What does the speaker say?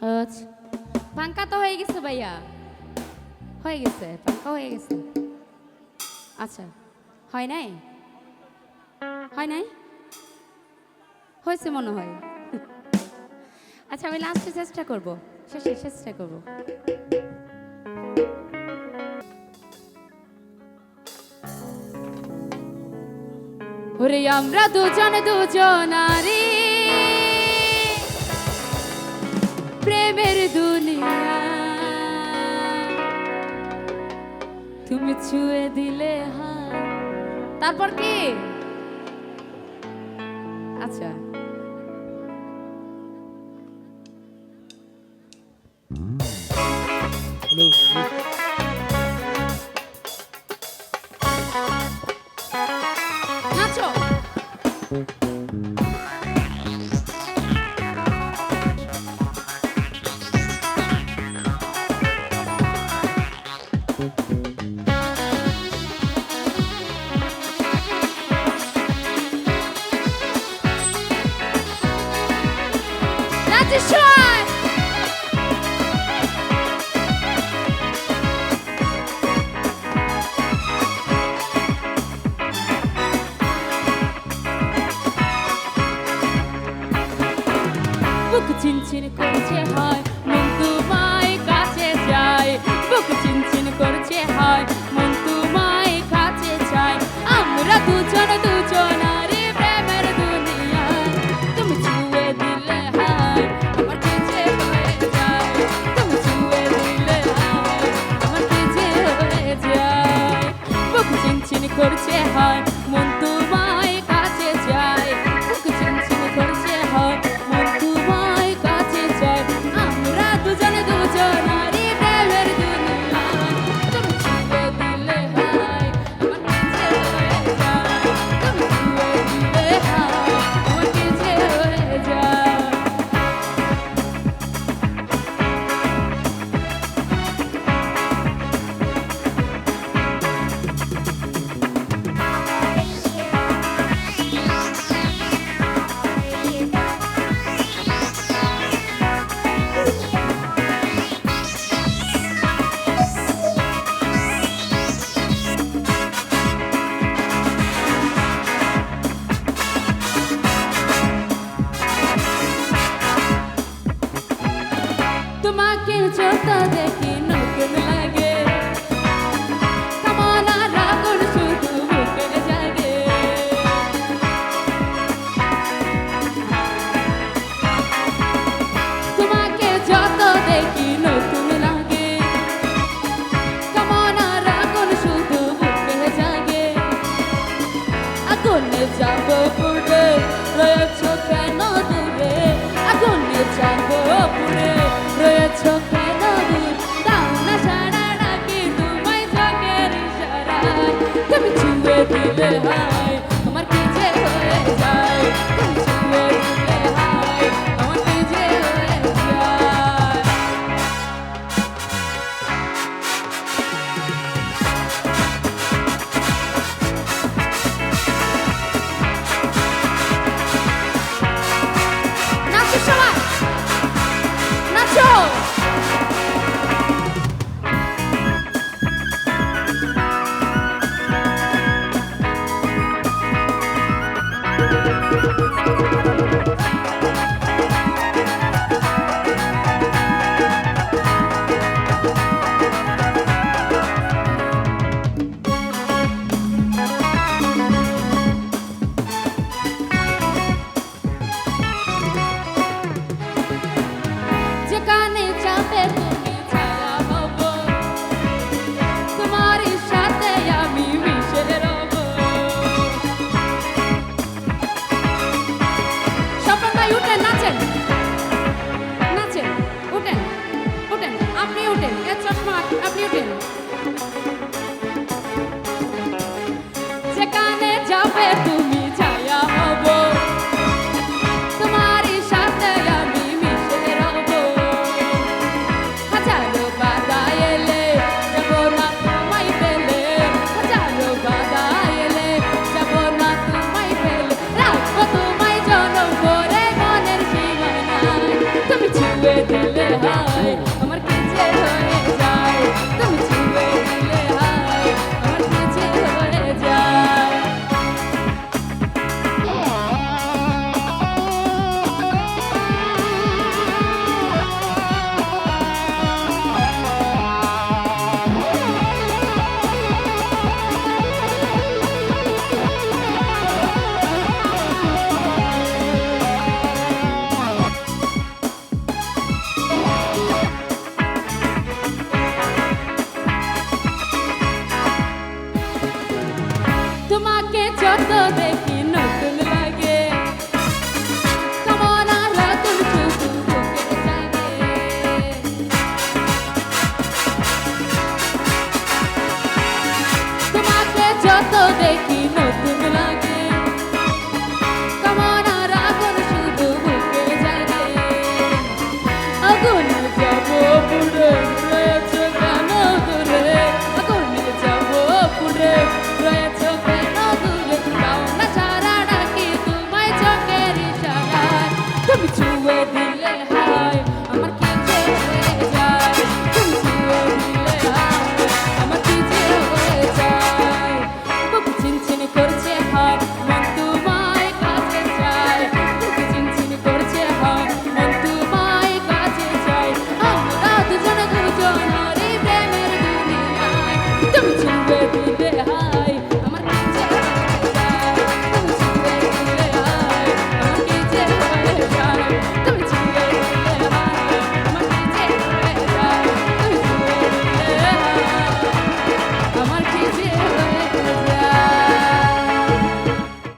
আচ্ছা পাঙ্কা তো হয়ে গেছে ভাইয়া। হয়ে গেছে পাঙ্কা হয়ে গেছে। আচ্ছা হয় নাই? হয় নাই? হয়েছে মনে হয়। আচ্ছা আমি লাস্টে চেষ্টা করব। শেষে চেষ্টা করব। ওরে আমরা দুজন দুজনারি প্রেমের দুনিয়া। তুমি ছুঁয়ে দিলে হ্যাঁ তারপর কি? আচ্ছা। যত দেখি নতুন লাগে। কামনার আগুন শুধু বুকে জাগে। তোমাকে যত দেখি নতুন লাগে। কামনার আগুন শুধু বুকে জাগে। আগুনে যাব পুরে রয়েছ কেন দূরে? আগুনে যাব পুরে আপনি উঠেন এর চশমা আপনি উঠেন যেখানে যাবে তুমি তোমাকে যত দেখি নতুন লাগে কেমন আর নতুন তোমাকে যত দেখি নতুন